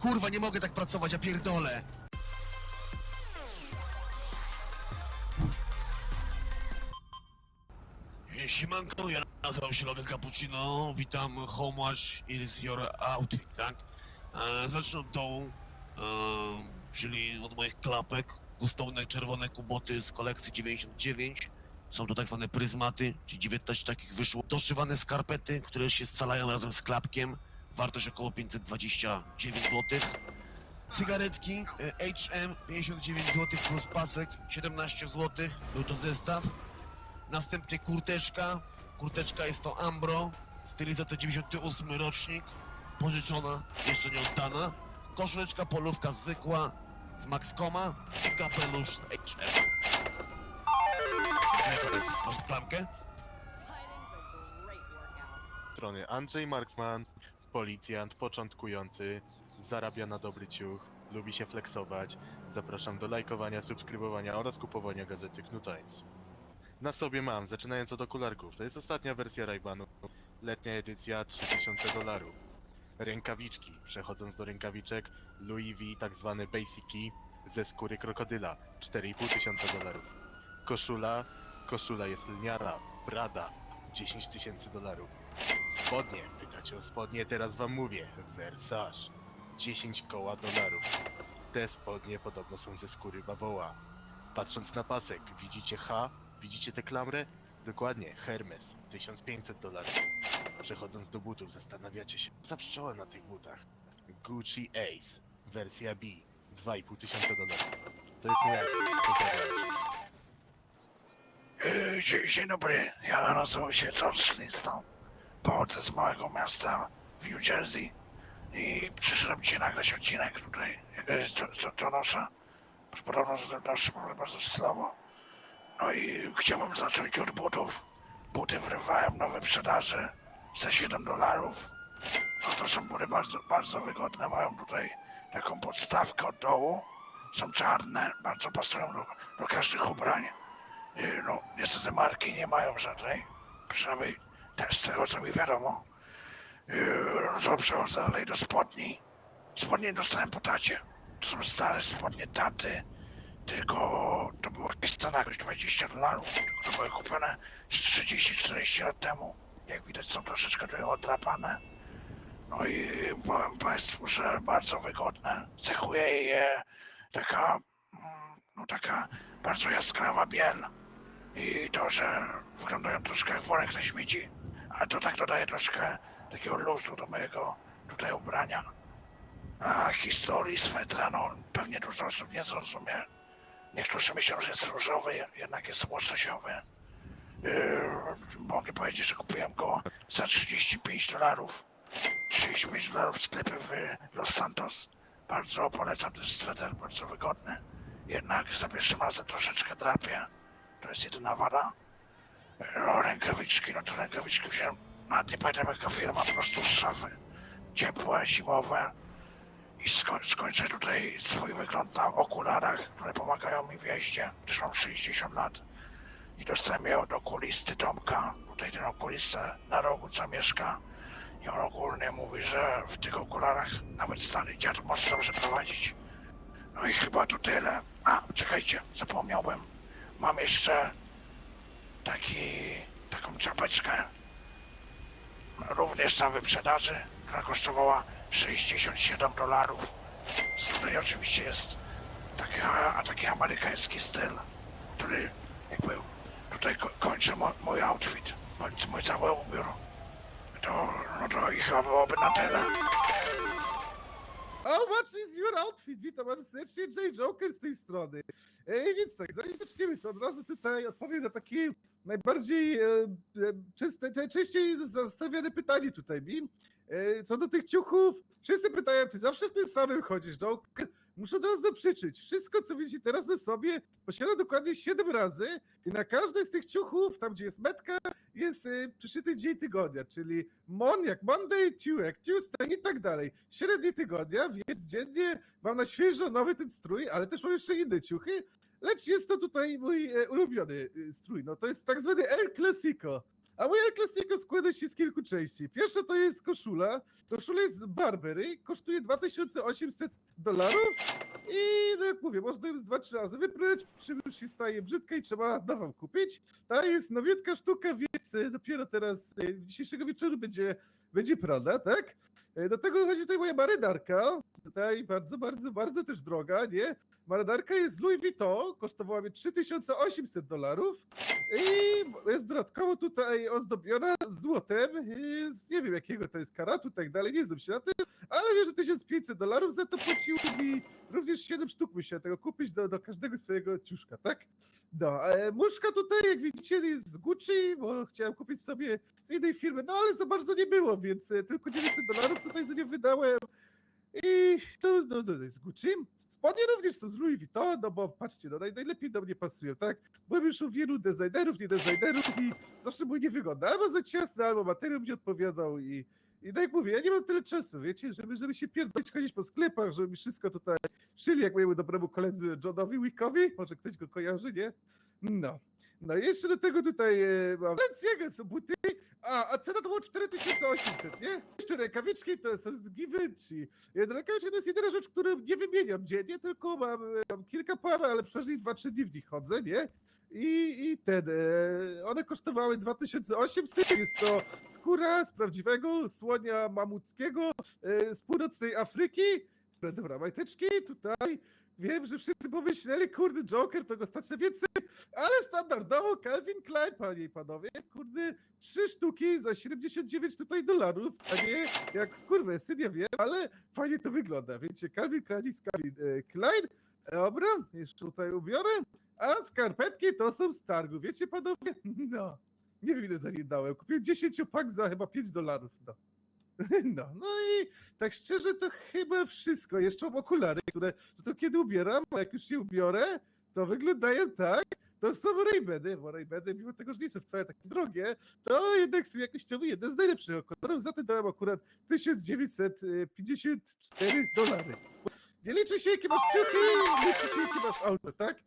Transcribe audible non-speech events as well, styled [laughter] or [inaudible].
Kurwa, nie mogę tak pracować, ja pierdolę. Siemanko, ja nazywam się Logan Cappuccino, witam, how much is your outfit, tak? E, zacznę od dołu, e, czyli od moich klapek, gustowne czerwone kuboty z kolekcji 99, są to tak zwane pryzmaty, czyli 19 takich wyszło, doszywane skarpety, które się scalają razem z klapkiem, wartość około 529 zł. Cygaretki e, HM 59 zł plus pasek 17 zł, był to zestaw. Następnie kurteczka. Kurteczka jest to Ambro, stylizacja 98 rocznik, pożyczona, jeszcze nie oddana. Koszuleczka polówka zwykła z Maxcoma i kapelusz z HM. Koniec. Masz plamkę? Strony Andrzej Marksman, policjant początkujący, zarabia na dobry ciuch, lubi się flexować. Zapraszam do lajkowania, subskrybowania oraz kupowania gazety Knu Times. Na sobie mam, zaczynając od okularków, to jest ostatnia wersja Raybanu, letnia edycja 3000 dolarów. Rękawiczki, przechodząc do rękawiczek, Louis V, tak zwany Basic Key, ze skóry krokodyla, 4500 tysiąca dolarów. Koszula, koszula jest lniara, Prada, 10 tysięcy dolarów. Spodnie, pytacie o spodnie, teraz wam mówię. Versace. 10 koła dolarów. Te spodnie podobno są ze skóry bawoła. Patrząc na pasek, widzicie H? Widzicie tę klamrę? Dokładnie, Hermes. 1500 dolarów. Przechodząc do butów, zastanawiacie się, za pszczoła na tych butach. Gucci Ace. Wersja B. 2,5 tysiąca dolarów. To jest outfit. Pozdrawiam. Dzień, dobry, ja nazywam się George Flintstone. Pochodzę z małego miasta w New Jersey i przyszedłem dzisiaj nagrać odcinek tutaj, co noszę. Podobno, że noszę bardzo słabo. No i chciałbym zacząć od butów. Buty wyrywałem na wyprzedaży za 7 dolarów. No to są buty bardzo, bardzo wygodne, mają tutaj taką podstawkę od dołu. Są czarne, bardzo pasują do, do każdych ubrań. Yy, No, niestety marki nie mają żadnej. Przynajmniej też z tego co mi wiadomo. Yy, to przechodzę dalej do spodni. Spodnie dostałem po tacie. To są stare spodnie taty. Tylko to była jakaś cena jakoś 20 dolarów. Tylko to były kupione z 30-40 lat temu. Jak widać są troszeczkę tutaj odrapane. No i powiem Państwu, że bardzo wygodne. Cechuje je taka, mm, no taka bardzo jaskrawa biel i to, że wyglądają troszkę jak worek na śmieci, ale to tak dodaje troszkę takiego luzu do mojego tutaj ubrania. A historii swetra, no pewnie dużo osób nie zrozumie. Niektórzy myślą, że jest różowy, jednak jest łososiowy. Yy, mogę powiedzieć, że kupiłem go za 35 dolarów. 35 dolarów w sklepie w Los Santos. Bardzo polecam ten sweter, bardzo wygodny. Jednak za pierwszym razem troszeczkę drapie. To jest jedyna wada. No, rękawiczki, no to rękawiczki wziąłem, nawet nie pamiętam jaka firma, po prostu z szafy. Ciepłe, zimowe. I sko skończę tutaj swój wygląd na okularach, które pomagają mi w jeździe, gdyż mam 60 lat. I dostałem je od okulisty Tomka, tutaj ten okulista na rogu co mieszka. I on ogólnie mówi, że w tych okularach nawet stary dziad może dobrze prowadzić. No i chyba to tyle. A, czekajcie, zapomniałbym. Mam jeszcze taki, taką czapeczkę. Również na wyprzedaży, która kosztowała 67 dolarów. Tutaj oczywiście jest taki, a, taki amerykański styl, który jakby tutaj ko kończy mo mój outfit, mój, mój cały ubiór. To, no to i chyba byłoby na tyle. How much is your outfit? Witam serdecznie, J. Joker z tej strony. E, więc tak, zanim zaczniemy, to od razu tutaj odpowiem na takie najbardziej e, e, czyste, najczęściej zastawiane pytanie tutaj mi. E, co do tych ciuchów, wszyscy pytają, ty zawsze w tym samym chodzisz, Joker? Muszę od razu zaprzeczyć. Wszystko, co widzicie teraz na sobie, posiada dokładnie 7 razy i na każdej z tych ciuchów, tam gdzie jest metka, jest e, przyszyty dzień tygodnia, czyli Mon jak Monday, Tu jak Tuesday i tak dalej. 7 dni tygodnia, więc dziennie mam na świeżo nowy ten strój, ale też mam jeszcze inne ciuchy, lecz jest to tutaj mój e, ulubiony e, strój. No to jest tak zwany El Clasico. A moja klasyka składa się z kilku części. Pierwsza to jest koszula. Koszula jest z Barbery, kosztuje 2800 dolarów i no jak mówię, można ją z dwa, trzy razy wyprać, czym już się staje brzydka i trzeba nową kupić. Ta jest nowiutka sztuka, więc e, dopiero teraz, e, dzisiejszego wieczoru będzie, będzie prana, tak? E, Do tego chodzi tutaj moja marynarka, tutaj bardzo, bardzo, bardzo też droga, nie? Marynarka jest Louis Vuitton, kosztowała mnie 3800 dolarów i jest dodatkowo tutaj ozdobiona złotem, z nie wiem jakiego to jest karatu i tak dalej, nie znam się na tym, ale wiem, że 1500 dolarów za to płaciło mi również 7 sztuk musiałem tego kupić do, do każdego swojego ciuszka, tak? No, e, muszka tutaj, jak widzicie, jest z Gucci, bo chciałem kupić sobie z innej firmy, no ale za bardzo nie było, więc e, tylko 900 dolarów tutaj za nie wydałem. I to, no, no, jest Gucci. Spodnie również są z Louis Vuitton, no bo patrzcie, no naj, najlepiej do mnie pasują, tak? Byłem już u wielu designerów, nie designerów i zawsze były niewygodne, albo za ciasne, albo materiał mi odpowiadał i, i tak jak mówię, ja nie mam tyle czasu, wiecie, żeby, żeby się pierdolić, chodzić po sklepach, żeby mi wszystko tutaj szyli, jak mojemu dobremu koledzy Johnowi Wickowi, może ktoś go kojarzy, nie? No. No i jeszcze do tego tutaj e, mam są buty, a, a cena to było 4800, nie? Jeszcze rękawiczki to są z Givenchy. Jedna rękawiczka to jest jedyna rzecz, którą nie wymieniam dziennie, tylko mam, e, mam kilka par, ale przynajmniej 2-3 dni w nich chodzę, nie? I, i ten, e, one kosztowały 2800, jest to skóra z prawdziwego słonia mamuckiego e, z północnej Afryki. Dobra, majteczki tutaj. Wiem, że wszyscy pomyśleli, kurde, Joker to go stać na więcej, ale standardowo Calvin Klein, panie i panowie, kurde, trzy sztuki za 79 tutaj dolarów, a nie jak skurwesyn, ja wiem, ale fajnie to wygląda, wiecie, Calvin Klein jest Calvin e, Klein, dobra, jeszcze tutaj ubiorę, a skarpetki to są z targu, wiecie panowie, [laughs] no, nie wiem ile za nie dałem, kupiłem 10 pak za chyba 5 dolarów, no. [laughs] No, no i tak szczerze to chyba wszystko. Jeszcze mam okulary, które to kiedy ubieram, a jak już je ubiorę, to wyglądają tak. To są Ray-Bany, bo Ray-Bany, mimo tego, że nie są wcale takie drogie, to jednak są jakościowy jeden z najlepszych okularów. Za ten dałem akurat 1954 dolary. Nie liczy się, jakie masz ciuchy, liczy się, jakie masz auto, tak?